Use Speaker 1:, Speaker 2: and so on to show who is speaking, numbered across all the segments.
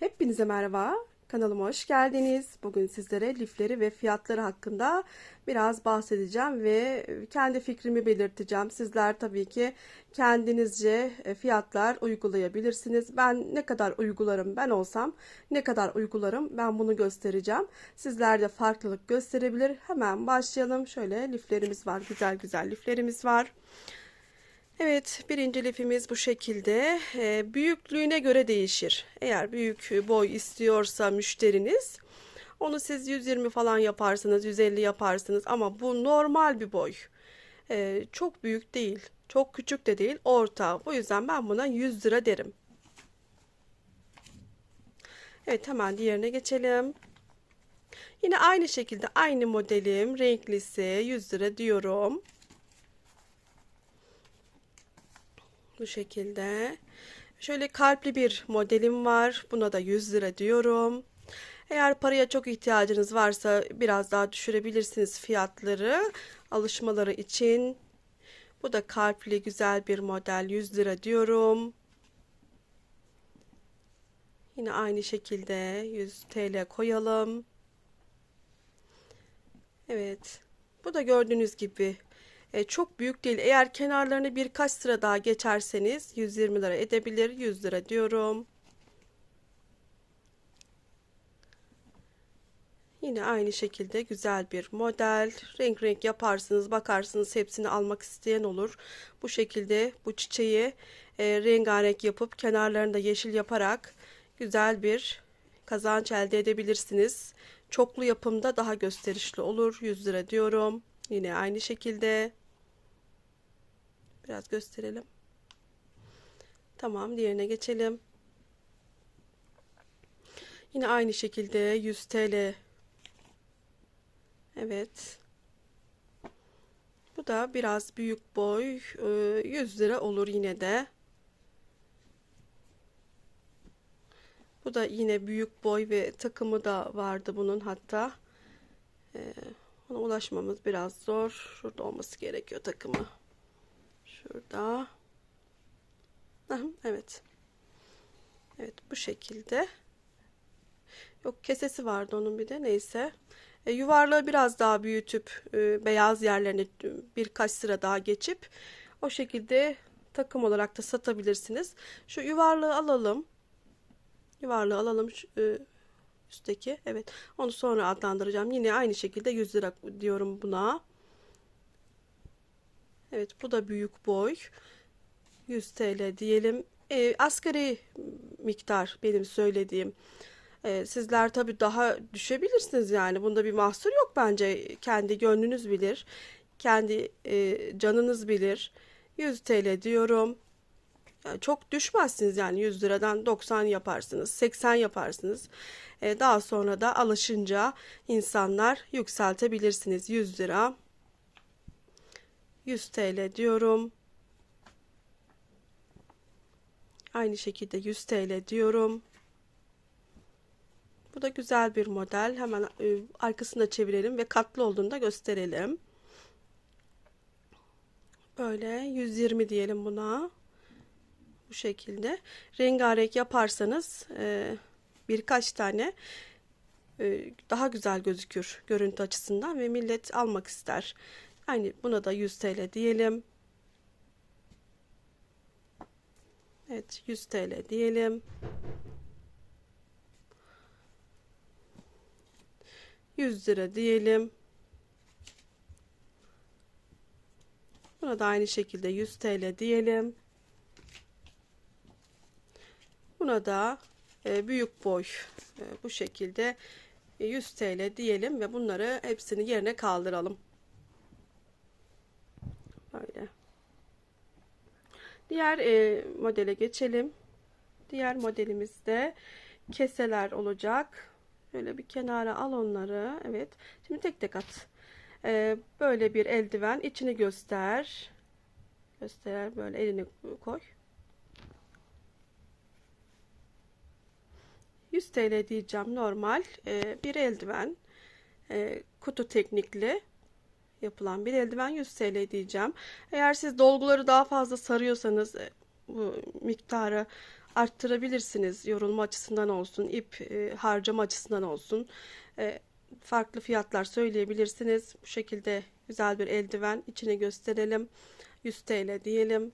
Speaker 1: Hepinize merhaba. Kanalıma hoş geldiniz. Bugün sizlere lifleri ve fiyatları hakkında biraz bahsedeceğim ve kendi fikrimi belirteceğim. Sizler tabii ki kendinizce e, fiyatlar uygulayabilirsiniz. Ben ne kadar uygularım ben olsam ne kadar uygularım ben bunu göstereceğim. Sizler de farklılık gösterebilir. Hemen başlayalım. Şöyle liflerimiz var. Güzel güzel liflerimiz var. Evet, birinci lifimiz bu şekilde. E, büyüklüğüne göre değişir. Eğer büyük boy istiyorsa müşteriniz, onu siz 120 falan yaparsınız, 150 yaparsınız. Ama bu normal bir boy. E, çok büyük değil, çok küçük de değil, orta. Bu yüzden ben buna 100 lira derim. Evet, hemen diğerine geçelim. Yine aynı şekilde aynı modelim, renklisi 100 lira diyorum. Bu şekilde. Şöyle kalpli bir modelim var. Buna da 100 lira diyorum. Eğer paraya çok ihtiyacınız varsa biraz daha düşürebilirsiniz fiyatları alışmaları için. Bu da kalpli güzel bir model 100 lira diyorum. Yine aynı şekilde 100 TL koyalım. Evet. Bu da gördüğünüz gibi e, çok büyük değil. Eğer kenarlarını birkaç sıra daha geçerseniz 120 lira edebilir. 100 lira diyorum. Yine aynı şekilde güzel bir model. Renk renk yaparsınız, bakarsınız hepsini almak isteyen olur. Bu şekilde bu çiçeği e, rengarenk yapıp kenarlarını da yeşil yaparak güzel bir kazanç elde edebilirsiniz. Çoklu yapımda daha gösterişli olur. 100 lira diyorum. Yine aynı şekilde. Biraz gösterelim. Tamam diğerine geçelim. Yine aynı şekilde 100 TL. Evet. Bu da biraz büyük boy. 100 lira olur yine de. Bu da yine büyük boy ve takımı da vardı bunun hatta. Ee, ona ulaşmamız biraz zor. Şurada olması gerekiyor takımı. Şurada. Evet. Evet bu şekilde. Yok kesesi vardı onun bir de neyse. E, yuvarlağı biraz daha büyütüp e, beyaz yerlerine birkaç sıra daha geçip o şekilde takım olarak da satabilirsiniz. Şu yuvarlağı alalım. Yuvarlağı alalım. Şu, e, üstteki. Evet. Onu sonra adlandıracağım. Yine aynı şekilde 100 lira diyorum buna. Evet bu da büyük boy. 100 TL diyelim. E, asgari miktar benim söylediğim. E, sizler tabi daha düşebilirsiniz yani. Bunda bir mahsur yok bence. Kendi gönlünüz bilir. Kendi e, canınız bilir. 100 TL diyorum. Yani çok düşmezsiniz yani 100 liradan 90 yaparsınız, 80 yaparsınız. E, daha sonra da alışınca insanlar yükseltebilirsiniz 100 lira. 100 TL diyorum. Aynı şekilde 100 TL diyorum. Bu da güzel bir model. Hemen e, arkasını da çevirelim ve katlı olduğunu da gösterelim. Böyle 120 diyelim buna. Bu şekilde. Rengarenk yaparsanız e, birkaç tane e, daha güzel gözükür görüntü açısından ve millet almak ister. Aynı buna da 100 TL diyelim. Evet 100 TL diyelim. 100 lira diyelim. Buna da aynı şekilde 100 TL diyelim. Buna da e, büyük boy e, bu şekilde 100 TL diyelim ve bunları hepsini yerine kaldıralım. Böyle. Diğer e, modele geçelim. Diğer modelimizde keseler olacak. Böyle bir kenara al onları. Evet. Şimdi tek tek at. E, böyle bir eldiven. içini göster. Göster. Böyle elini koy. 100 TL diyeceğim normal e, bir eldiven e, kutu teknikli yapılan bir eldiven 100 TL diyeceğim. Eğer siz dolguları daha fazla sarıyorsanız e, bu miktarı arttırabilirsiniz. Yorulma açısından olsun, ip e, harcama açısından olsun. E, farklı fiyatlar söyleyebilirsiniz. Bu şekilde güzel bir eldiven içini gösterelim. 100 TL diyelim.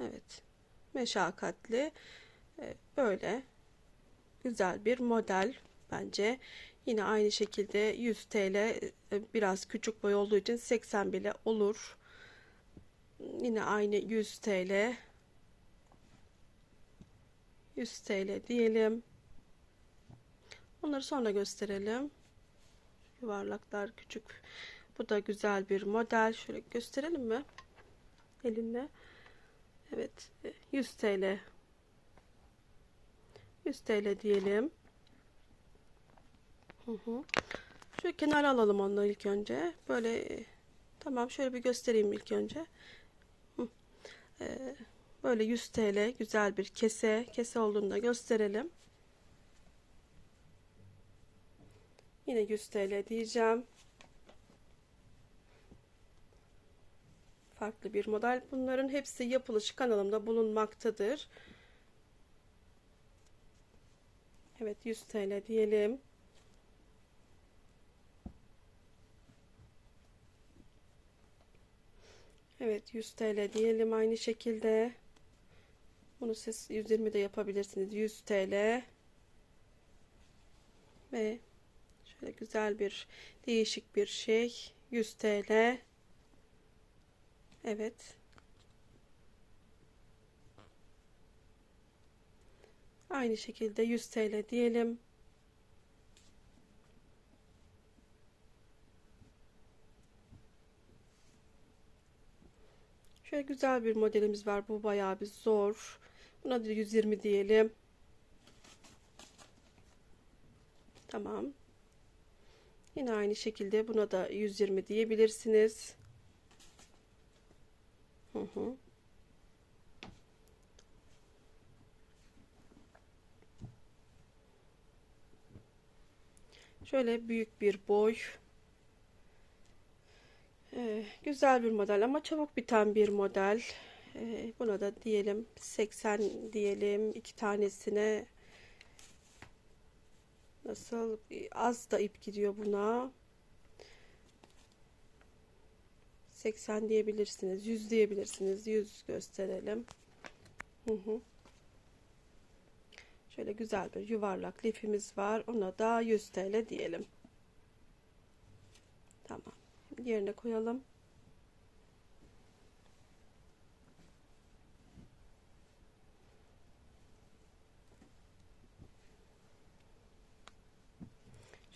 Speaker 1: Evet. Meşakkatli. E, böyle güzel bir model bence. Yine aynı şekilde 100 TL e, biraz küçük boy olduğu için 80 bile olur. Yine aynı 100 TL. 100 TL diyelim. Onları sonra gösterelim. Yuvarlaklar küçük. Bu da güzel bir model. Şöyle gösterelim mi? Elinle. Evet. 100 TL. 100 TL diyelim. Hı hı. Şöyle kenara alalım onu ilk önce. Böyle tamam şöyle bir göstereyim ilk önce. Hı. Ee, böyle 100 TL güzel bir kese. Kese olduğunu da gösterelim. Yine 100 TL diyeceğim. Farklı bir model. Bunların hepsi yapılışı kanalımda bulunmaktadır. Evet 100 TL diyelim. Evet 100 TL diyelim aynı şekilde. Bunu siz 120 de yapabilirsiniz. 100 TL. Ve şöyle güzel bir değişik bir şey. 100 TL. Evet. Aynı şekilde 100 TL diyelim. Şöyle güzel bir modelimiz var. Bu bayağı bir zor. Buna da 120 diyelim. Tamam. Yine aynı şekilde buna da 120 diyebilirsiniz. Hı hı. Şöyle büyük bir boy. Ee, güzel bir model ama çabuk biten bir model. Ee, buna da diyelim 80 diyelim iki tanesine nasıl az da ip gidiyor buna 80 diyebilirsiniz 100 diyebilirsiniz 100 gösterelim hı hı. şöyle güzel bir yuvarlak lifimiz var ona da 100 TL diyelim tamam yerine koyalım.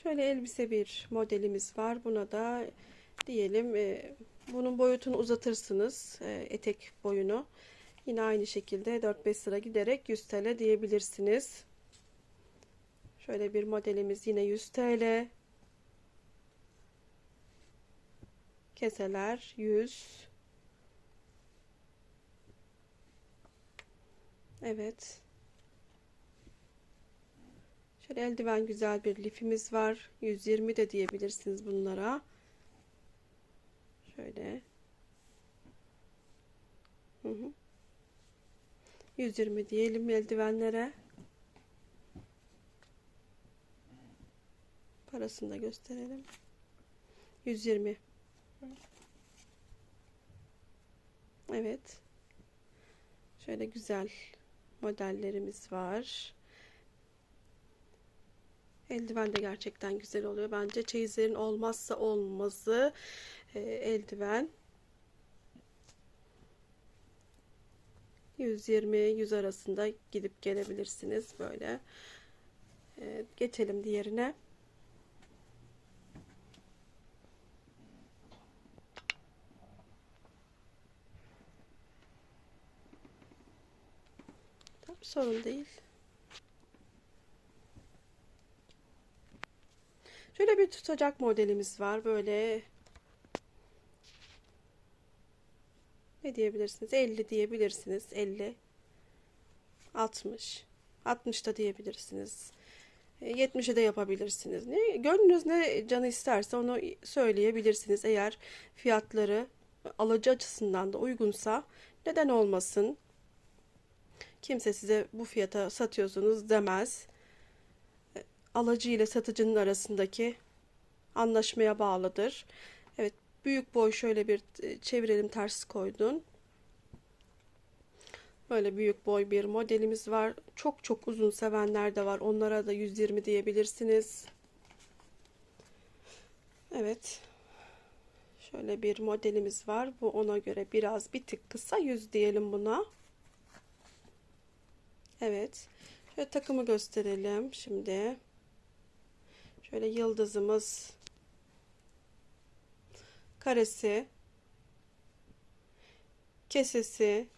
Speaker 1: Şöyle elbise bir modelimiz var. Buna da diyelim e, bunun boyutunu uzatırsınız. E, etek boyunu. Yine aynı şekilde 4-5 sıra giderek 100 TL diyebilirsiniz. Şöyle bir modelimiz yine 100 TL. Keseler 100 Evet. Şöyle eldiven güzel bir lifimiz var. 120 de diyebilirsiniz bunlara. Şöyle. Hı hı. 120 diyelim eldivenlere. Parasını da gösterelim. 120 Evet. Şöyle güzel modellerimiz var. Eldiven de gerçekten güzel oluyor. Bence çeyizlerin olmazsa olmazı e, eldiven. 120-100 arasında gidip gelebilirsiniz böyle. E, geçelim diğerine. Sorun değil. Şöyle bir tutacak modelimiz var. Böyle ne diyebilirsiniz? 50 diyebilirsiniz. 50 60 60 da diyebilirsiniz. 70'e de yapabilirsiniz. Ne gönlünüz ne canı isterse onu söyleyebilirsiniz. Eğer fiyatları alıcı açısından da uygunsa neden olmasın? Kimse size bu fiyata satıyorsunuz demez. E, Alıcı ile satıcının arasındaki anlaşmaya bağlıdır. Evet, büyük boy şöyle bir e, çevirelim ters koydun. Böyle büyük boy bir modelimiz var. Çok çok uzun sevenler de var. Onlara da 120 diyebilirsiniz. Evet. Şöyle bir modelimiz var. Bu ona göre biraz bir tık kısa. 100 diyelim buna. Evet. Şöyle takımı gösterelim şimdi. Şöyle yıldızımız karesi kesesi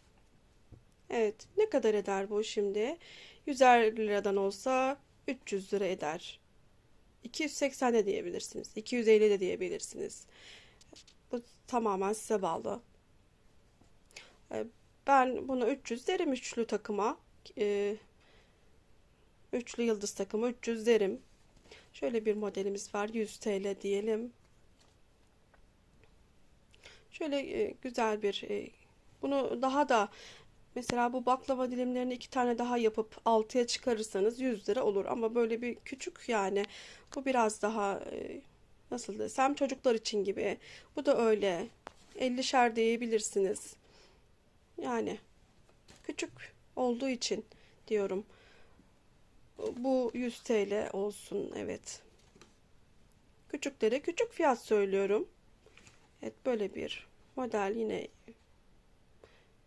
Speaker 1: Evet, ne kadar eder bu şimdi? 150 liradan olsa 300 lira eder. 280 de diyebilirsiniz. 250 de diyebilirsiniz. Bu tamamen size bağlı. Ee, Ben buna 300 derim üçlü takıma. Ee, Üçlü yıldız takımı 300 derim. Şöyle bir modelimiz var. 100 TL diyelim. Şöyle e, güzel bir e, bunu daha da Mesela bu baklava dilimlerini iki tane daha yapıp altıya çıkarırsanız 100 lira olur. Ama böyle bir küçük yani bu biraz daha e, nasıl desem çocuklar için gibi. Bu da öyle. 50'şer diyebilirsiniz. Yani küçük olduğu için diyorum. Bu 100 TL olsun evet. Küçüklere küçük fiyat söylüyorum. Evet böyle bir model yine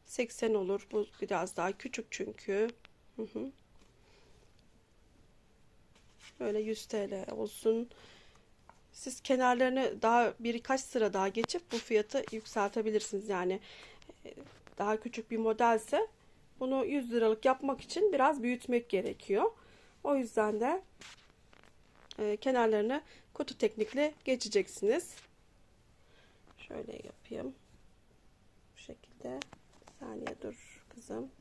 Speaker 1: 80 olur. Bu biraz daha küçük çünkü. Hı hı. Böyle 100 TL olsun. Siz kenarlarını daha birkaç sıra daha geçip bu fiyatı yükseltebilirsiniz. Yani e, daha küçük bir modelse bunu 100 liralık yapmak için biraz büyütmek gerekiyor. O yüzden de e, kenarlarını kutu teknikle geçeceksiniz. Şöyle yapayım. Bu şekilde. Bir saniye dur kızım.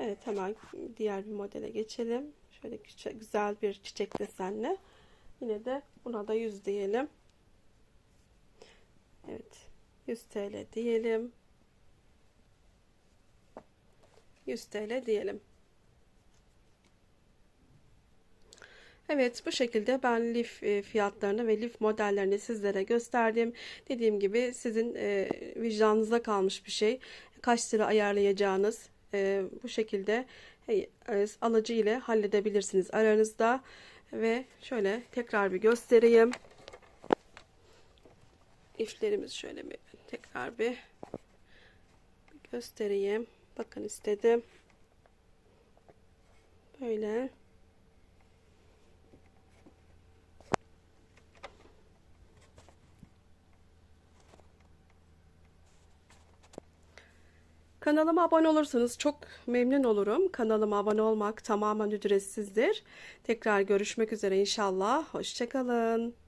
Speaker 1: Evet hemen diğer bir modele geçelim. Şöyle küçük, güzel bir çiçek desenli. Yine de buna da 100 diyelim. Evet. 100 TL diyelim. 100 TL diyelim. Evet bu şekilde ben lif e, fiyatlarını ve lif modellerini sizlere gösterdim. Dediğim gibi sizin e, vicdanınıza kalmış bir şey. Kaç lira ayarlayacağınız e, bu şekilde alıcı ile halledebilirsiniz aranızda. Ve şöyle tekrar bir göstereyim. Liflerimiz şöyle bir tekrar bir göstereyim. Bakın istedim. Böyle. Kanalıma abone olursanız çok memnun olurum. Kanalıma abone olmak tamamen ücretsizdir. Tekrar görüşmek üzere inşallah. Hoşçakalın.